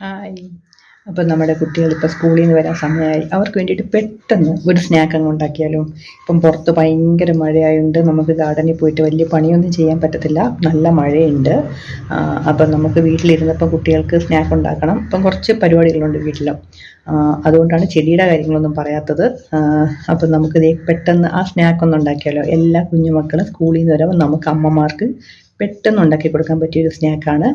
Hi. അപ്പം നമ്മുടെ കുട്ടികൾ ഇപ്പോൾ സ്കൂളിൽ നിന്ന് വരാൻ സമയമായി. അവർക്ക് വേണ്ടിയിട്ട് പെട്ടെന്ന് ഒരു സ്നാക്ക് അങ്ങ് ഉണ്ടാക്കിയാലോ? ഇപ്പം പുറത്ത് ഭയങ്കര മഴയായതുകൊണ്ട് നമുക്ക് ഗാർഡനിൽ പോയിട്ട് വലിയ പണിയൊന്നും ചെയ്യാൻ പറ്റത്തില്ല. നല്ല മഴയുണ്ട്. അപ്പം നമുക്ക് വീട്ടിലിരുന്നപ്പോൾ കുട്ടികൾക്ക് സ്നാക്ക് ഉണ്ടാക്കണം. ഇപ്പം കുറച്ച് പരിപാടികളുണ്ട് വീട്ടിലും. അതുകൊണ്ടാണ് ചെടിയുടെ കാര്യങ്ങളൊന്നും പറയാത്തത്. അപ്പം നമുക്ക് പെട്ടെന്ന് ആ സ്നാക്ക് ഒന്ന് ഉണ്ടാക്കിയാലോ? എല്ലാ കുഞ്ഞുമക്കളും സ്കൂളിൽ നിന്ന് വരുമ്പോൾ നമുക്ക് അമ്മമാർക്ക് പെട്ടെന്ന് ഉണ്ടാക്കി കൊടുക്കാൻ പറ്റിയൊരു സ്നാക്കാണ്.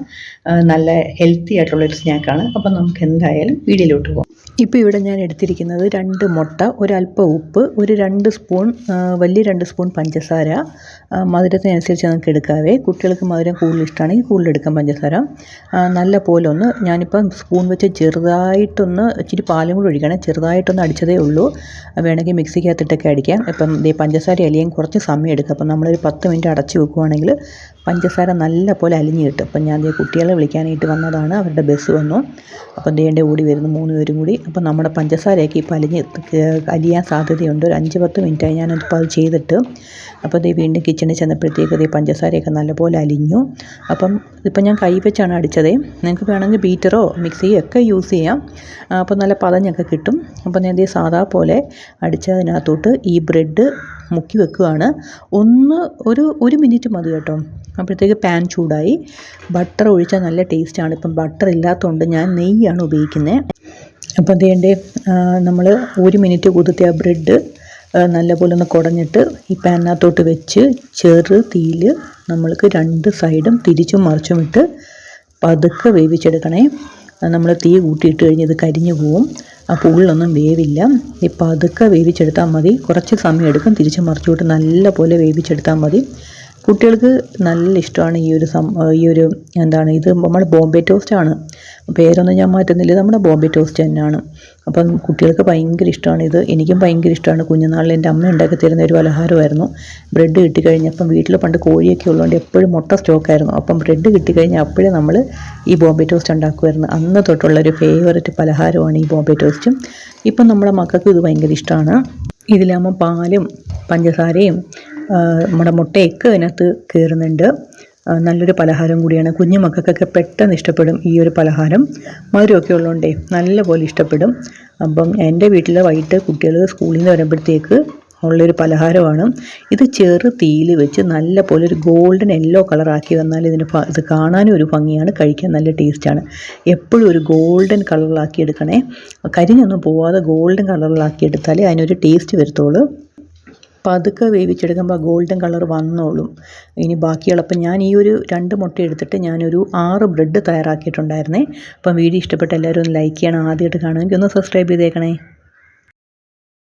നല്ല ഹെൽത്തി ആയിട്ടുള്ളൊരു സ്നാക്കാണ്. അപ്പം നമുക്ക് എന്തായാലും വീഡിയോയിലോട്ട് പോകാം ഇപ്പോൾ ഇവിടെ ഞാൻ എടുത്തിരിക്കുന്നത് രണ്ട് മുട്ട ഒരല്പം ഉപ്പ് ഒരു രണ്ട് സ്പൂൺ വലിയ രണ്ട് സ്പൂൺ പഞ്ചസാര. മധുരത്തിനനുസരിച്ച് നമുക്ക് എടുക്കാവേ. കുട്ടികൾക്ക് മധുരം കൂടുതൽ ഇഷ്ടമാണെങ്കിൽ കൂടുതൽ എടുക്കാം പഞ്ചസാര. നല്ല പോലെ ഒന്ന് ഞാനിപ്പം സ്പൂൺ വെച്ച് ചെറുതായിട്ടൊന്ന് ഇച്ചിരി പാലും കൂടി ഒഴിക്കണം. ചെറുതായിട്ടൊന്ന് അടിച്ചതേ ഉള്ളൂ. വേണമെങ്കിൽ മിക്സിക്കകത്തിട്ടൊക്കെ അടിക്കാം. ഇപ്പം പഞ്ചസാര അലിയാൻ കുറച്ച് സമയം എടുക്കുക അപ്പം നമ്മളൊരു പത്ത് മിനിറ്റ് അടച്ച് വെക്കുവാണെങ്കിൽ പഞ്ചസാര നല്ല പോലെ അലിഞ്ഞ് കിട്ടും. അപ്പം ഞാൻ ദേ കുട്ടികളെ വിളിക്കാനായിട്ട് വന്നതാണ്. അവരുടെ ബസ് വന്നു. അപ്പം ദേണ്ടെ ഓടി വരുന്നു മൂന്ന് പേരും കൂടി. അപ്പം നമ്മുടെ പഞ്ചസാരയൊക്കെ ഇപ്പോൾ അലിഞ്ഞ് അലിയാൻ സാധ്യതയുണ്ട്. ഒരു അഞ്ച് പത്ത് മിനിറ്റായി ഞാനിപ്പോൾ അത് ചെയ്തിട്ട്. അപ്പോൾ ദേ വീണ്ടും കിച്ചണിൽ ചെന്നപ്പോഴത്തേക്ക് ദേ പഞ്ചസാരയൊക്കെ നല്ലപോലെ അലിഞ്ഞു. അപ്പം ഇപ്പം ഞാൻ കൈ വെച്ചാണ് അടിച്ചത്. നിങ്ങൾക്ക് വേണമെങ്കിൽ ബീറ്ററോ മിക്സിയോ ഒക്കെ യൂസ് ചെയ്യാം. അപ്പോൾ നല്ല പതഞ്ഞൊക്കെ കിട്ടും. അപ്പോൾ ഞാൻ ദേ സാധാ പോലെ അടിച്ചതിനകത്തോട്ട് ഈ ബ്രെഡ് മുക്കി വെക്കുകയാണ് ഒന്ന് ഒരു ഒരു മിനിറ്റ് മതി കേട്ടോ. അപ്പോഴത്തേക്ക് പാൻ ചൂടായി. ബട്ടർ ഒഴിച്ചാൽ നല്ല ടേസ്റ്റാണ് ഇപ്പം ബട്ടർ ഇല്ലാത്തതുകൊണ്ട് ഞാൻ നെയ്യാണ് ഉപയോഗിക്കുന്നത് അപ്പം അതേണ്ടേ നമ്മൾ ഒരു മിനിറ്റ് കുതിർത്തിയ ബ്രെഡ് നല്ലപോലെ ഒന്ന് കുടഞ്ഞിട്ട് ഈ പാനിനകത്തോട്ട് വെച്ച് ചെറു തീയിൽ നമ്മൾക്ക് രണ്ട് സൈഡും തിരിച്ചും മറിച്ചും ഇട്ട് പതുക്കെ വേവിച്ചെടുക്കണേ. നമ്മൾ തീ കൂട്ടിയിട്ട് കഴിഞ്ഞ് ഇത് കരിഞ്ഞു പോവും. ആ ഉള്ളൊന്നും വേവില്ല. ഈ പതുക്കെ വേവിച്ചെടുത്താൽ മതി. കുറച്ച് സമയം എടുക്കും. തിരിച്ച് മറിച്ചോട്ട് നല്ല പോലെ വേവിച്ചെടുത്താൽ മതി. കുട്ടികൾക്ക് നല്ല ഇഷ്ടമാണ് ഈ ഒരു സം ഈ ഒരു എന്താണ് ഇത് നമ്മൾ ബോംബെ ടോസ്റ്റാണ് പേരൊന്നും ഞാൻ മാറ്റുന്നില്ല. നമ്മുടെ ബോംബെ ടോസ്റ്റ് തന്നെയാണ് അപ്പം കുട്ടികൾക്ക് ഭയങ്കര ഇഷ്ടമാണ് ഇത്. എനിക്കും ഭയങ്കര ഇഷ്ടമാണ്. കുഞ്ഞുനാളിൽ എന്റെ അമ്മ ഉണ്ടാക്കി തരുന്ന ഒരു പലഹാരമായിരുന്നു. ബ്രെഡ് കിട്ടിക്കഴിഞ്ഞപ്പം വീട്ടിൽ പണ്ട് കോഴിയൊക്കെ ഉള്ളതുകൊണ്ട് എപ്പോഴും മുട്ട സ്റ്റോക്കായിരുന്നു. അപ്പം ബ്രെഡ് കിട്ടിക്കഴിഞ്ഞാൽ അപ്പോഴേ നമ്മൾ ഈ ബോംബെ ടോസ്റ്റ് ഉണ്ടാക്കുമായിരുന്നു. അന്ന് തൊട്ടുള്ള ഒരു ഫേവററ്റ് പലഹാരമാണ് ഈ ബോംബെ ടോസ്റ്റും. ഇപ്പം നമ്മുടെ മക്കൾക്ക് ഇത് ഭയങ്കര ഇഷ്ടമാണ്. ഇതിലാകുമ്പോൾ പാലും പഞ്ചസാരയും നമ്മുടെ മുട്ടയൊക്കെ അതിനകത്ത് കയറുന്നുണ്ട്. നല്ലൊരു പലഹാരം കൂടിയാണ്. കുഞ്ഞു മക്കൾക്കൊക്കെ പെട്ടെന്ന് ഇഷ്ടപ്പെടും ഈ ഒരു പലഹാരം. മധുരമൊക്കെ ഉള്ളതുകൊണ്ടേ നല്ലപോലെ ഇഷ്ടപ്പെടും. അപ്പം എന്റെ വീട്ടിൽ വൈകിട്ട് കുട്ടികൾ സ്കൂളിൽ നിന്ന് വരുമ്പോഴത്തേക്ക് ഉള്ളൊരു പലഹാരമാണ്. ഇത് ചെറു തീയിൽ വെച്ച് നല്ല പോലെ ഒരു ഗോൾഡൻ യെല്ലോ കളറാക്കി വന്നാൽ ഇതിന് ഇത് കാണാനും ഒരു ഭംഗിയാണ് കഴിക്കാൻ നല്ല ടേസ്റ്റാണ്. എപ്പോഴും ഒരു ഗോൾഡൻ കളറിലാക്കി എടുക്കണേ. കരിഞ്ഞൊന്നും പോവാതെ ഗോൾഡൻ കളറിലാക്കി എടുത്താലേ അതിനൊരു ടേസ്റ്റ് വരത്തുള്ളൂ. പതുക്കെ വേവിച്ചെടുക്കുമ്പോൾ ഗോൾഡൻ കളർ വന്നോളും. ഇനി ബാക്കിയുള്ള അപ്പം ഞാൻ ഈ ഒരു രണ്ട് മുട്ട എടുത്തിട്ട് ഞാനൊരു ആറ് ബ്രെഡ് തയ്യാറാക്കിയിട്ടുണ്ടായിരുന്നേ. അപ്പം വീഡിയോ ഇഷ്ടപ്പെട്ട എല്ലാവരും ഒന്ന് ലൈക്ക് ചെയ്യണം. ആദ്യമായിട്ട് കാണുമെങ്കിൽ ഒന്ന് സബ്സ്ക്രൈബ് ചെയ്തേക്കണേ.